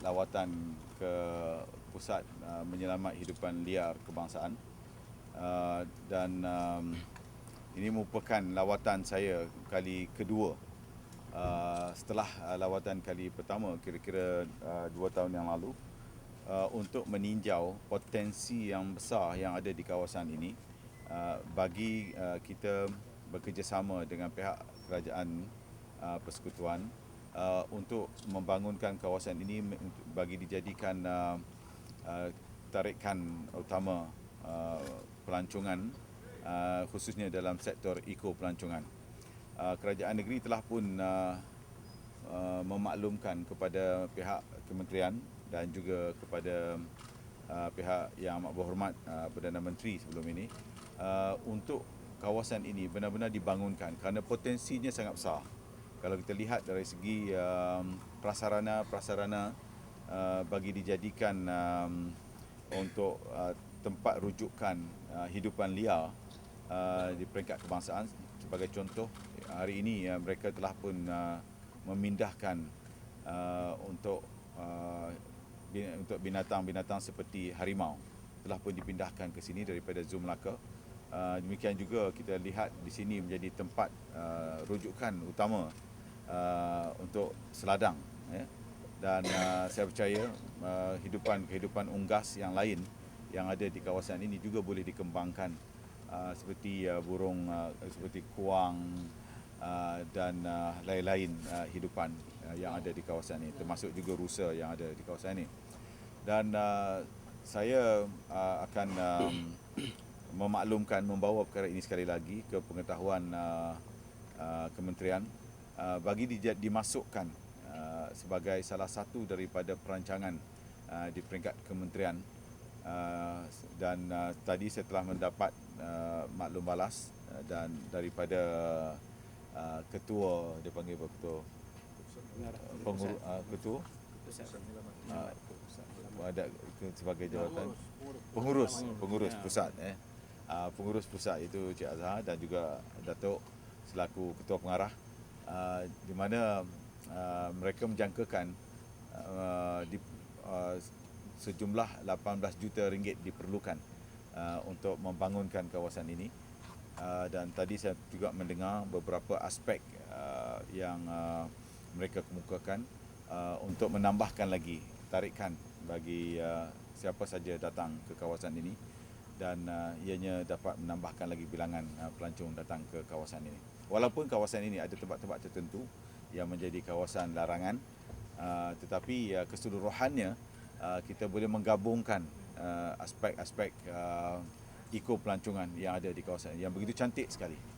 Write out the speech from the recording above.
lawatan ke pusat uh, menyelamat hidupan liar kebangsaan. Uh, dan um, ini merupakan lawatan saya kali kedua. Uh, setelah uh, lawatan kali pertama kira-kira uh, dua tahun yang lalu uh, untuk meninjau potensi yang besar yang ada di kawasan ini uh, bagi uh, kita bekerjasama dengan pihak kerajaan uh, persekutuan uh, untuk membangunkan kawasan ini bagi dijadikan uh, uh, tarikan utama uh, pelancongan uh, khususnya dalam sektor eco pelancongan. Uh, kerajaan negeri telah pun uh, uh, memaklumkan kepada pihak kementerian dan juga kepada uh, pihak yang amat berhormat uh, Perdana Menteri sebelum ini uh, untuk kawasan ini benar-benar dibangunkan kerana potensinya sangat besar. Kalau kita lihat dari segi um, prasarana-prasarana uh, bagi dijadikan um, untuk uh, tempat rujukan uh, hidupan liar uh, di peringkat kebangsaan. Sebagai contoh hari ini uh, mereka telah pun uh, memindahkan uh, untuk uh, untuk binatang-binatang seperti harimau. Telah pun dipindahkan ke sini daripada Zum Melaka. Uh, demikian juga kita lihat di sini menjadi tempat uh, rujukan utama uh, untuk seladang ya. dan uh, saya percaya uh, hidupan kehidupan unggas yang lain yang ada di kawasan ini juga boleh dikembangkan uh, seperti uh, burung uh, seperti kuang uh, dan uh, lain-lain uh, hidupan uh, yang ada di kawasan ini termasuk juga rusa yang ada di kawasan ini dan uh, saya uh, akan um, memaklumkan membawa perkara ini sekali lagi ke pengetahuan uh, uh, kementerian uh, bagi di, dimasukkan uh, sebagai salah satu daripada perancangan uh, di peringkat kementerian. Uh, dan uh, tadi saya telah mendapat uh, maklum balas uh, dan daripada uh, ketua dia panggil apa ketua? Pengurus uh, ketua? Uh, ada sebagai jawatan pengurus pengurus pusat eh. Uh, pengurus pusat itu Cik Azhar dan juga Datuk selaku ketua pengarah uh, di mana uh, mereka menjangkakan uh, di, uh, sejumlah 18 juta ringgit diperlukan uh, untuk membangunkan kawasan ini. Uh, dan tadi saya juga mendengar beberapa aspek uh, yang uh, mereka kemukakan uh, untuk menambahkan lagi tarikan bagi uh, siapa saja datang ke kawasan ini dan uh, ianya dapat menambahkan lagi bilangan uh, pelancong datang ke kawasan ini. Walaupun kawasan ini ada tempat-tempat tertentu yang menjadi kawasan larangan, uh, tetapi uh, keseluruhannya uh, kita boleh menggabungkan uh, aspek-aspek uh, eco pelancongan yang ada di kawasan yang begitu cantik sekali.